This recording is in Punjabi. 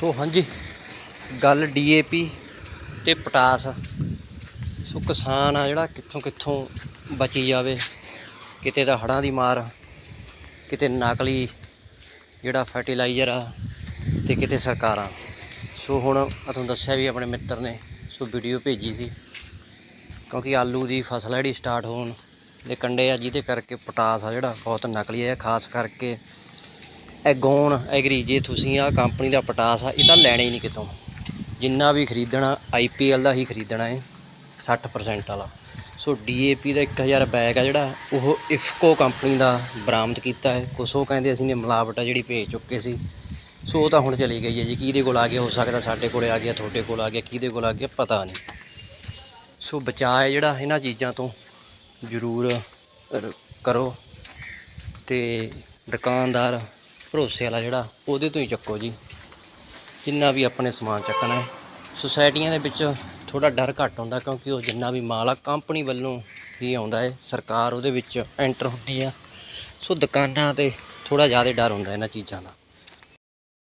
ਸੋ ਹਾਂਜੀ। ਗੱਲ ਡੀਏਪੀ ਤੇ ਪਟਾਸ। ਸੋ ਕਿਸਾਨ ਆ ਜਿਹੜਾ ਕਿੱਥੋਂ ਕਿੱਥੋਂ ਬਚੀ ਜਾਵੇ, ਕਿਤੇ ਤਾਂ ਹੜ੍ਹਾਂ ਦੀ ਮਾਰ, ਕਿਤੇ ਨਕਲੀ ਜਿਹੜਾ ਫਰਟੀਲਾਈਜ਼ਰ ਆ ਤੇ ਕਿਤੇ ਸਰਕਾਰਾਂ। ਸੋ ਹੁਣ ਆ ਤੁਹਾਨੂੰ ਦੱਸਿਆ ਵੀ ਆਪਣੇ ਮਿੱਤਰ ਨੇ, ਸੋ ਵੀਡੀਓ ਭੇਜੀ ਸੀ। ਕਿਉਂਕਿ ਆਲੂ ਦੀ ਫਸਲ ਆ ਜਿਹੜੀ ਸਟਾਰਟ ਹੋਣ ਦੇ ਕੰਡੇ ਆ, ਜਿਹਦੇ ਕਰਕੇ ਪੋਟਾਸ ਆ ਜਿਹੜਾ ਬਹੁਤ ਨਕਲੀ ਹੈ ਖਾਸ ਕਰਕੇ ਐਗੋਨ ਐਗਰੀ ਜੇ, ਤੁਸੀਂ ਆ ਕੰਪਨੀ ਦਾ ਪਟਾਸ ਆ, ਇਹ ਤਾਂ ਲੈਣਾ ਹੀ ਨਹੀਂ ਕਿਤੋਂ। ਜਿੰਨਾ ਵੀ ਖਰੀਦਣਾ ਆਈਪੀਐਲ ਦਾ ਹੀ ਖਰੀਦਣਾ ਹੈ 60% ਵਾਲਾ। ਸੋ ਡੀਏਪੀ ਦਾ 1000 ਬੈਗ ਆ ਜਿਹੜਾ, ਉਹ ਇਫਕੋ ਕੰਪਨੀ ਦਾ ਬਰਾਮਦ ਕੀਤਾ ਹੈ ਕੁਛ ਉਹ ਕਹਿੰਦੇ ਅਸੀਂ ਨੇ ਮਿਲਾਵਟ ਆ ਜਿਹੜੀ ਭੇਜ ਚੁੱਕੇ ਸੀ। ਸੋ ਉਹ ਤਾਂ ਹੁਣ ਚਲੀ ਗਈ ਹੈ ਜੀ। ਕਿਹਦੇ ਕੋਲ ਆ ਗਿਆ, ਹੋ ਸਕਦਾ ਸਾਡੇ ਕੋਲੇ ਆ ਗਿਆ, ਤੁਹਾਡੇ ਕੋਲ ਆ ਗਿਆ, ਕਿਹਦੇ ਕੋਲ ਆ ਗਿਆ, ਪਤਾ ਨਹੀਂ। ਸੋ ਬਚਾਅ ਹੈ ਜਿਹੜਾ ਇਹਨਾਂ ਚੀਜ਼ਾਂ ਤੋਂ। ਜ਼ਰੂਰ ਕਰੋ। ਤੇ ਦੁਕਾਨਦਾਰ ਭਰੋਸੇ ਵਾਲਾ ਜਿਹੜਾ, ਉਹਦੇ ਤੋਂ ਹੀ ਚੱਕੋ ਜੀ। ਜਿੰਨਾ ਵੀ ਆਪਣੇ ਸਮਾਨ ਚੱਕਣਾ ਹੈ। ਸੁਸਾਇਟੀਆਂ ਦੇ ਵਿੱਚ ਥੋੜਾ ਡਰ ਘੱਟ ਹੁੰਦਾ ਕਿਉਂਕਿ ਉਹ ਜਿੰਨਾ ਵੀ ਮਾਲ ਆ, ਕੰਪਨੀ ਵੱਲੋਂ ਹੀ ਆਉਂਦਾ ਹੈ। ਸਰਕਾਰ ਉਹਦੇ ਵਿੱਚ ਐਂਟਰ ਹੁੰਦੀ ਆ। ਸੋ ਦੁਕਾਨਾਂ ਤੇ ਥੋੜਾ ਜ਼ਿਆਦਾ ਡਰ ਹੁੰਦਾ ਇਹਨਾਂ ਚੀਜ਼ਾਂ ਦਾ।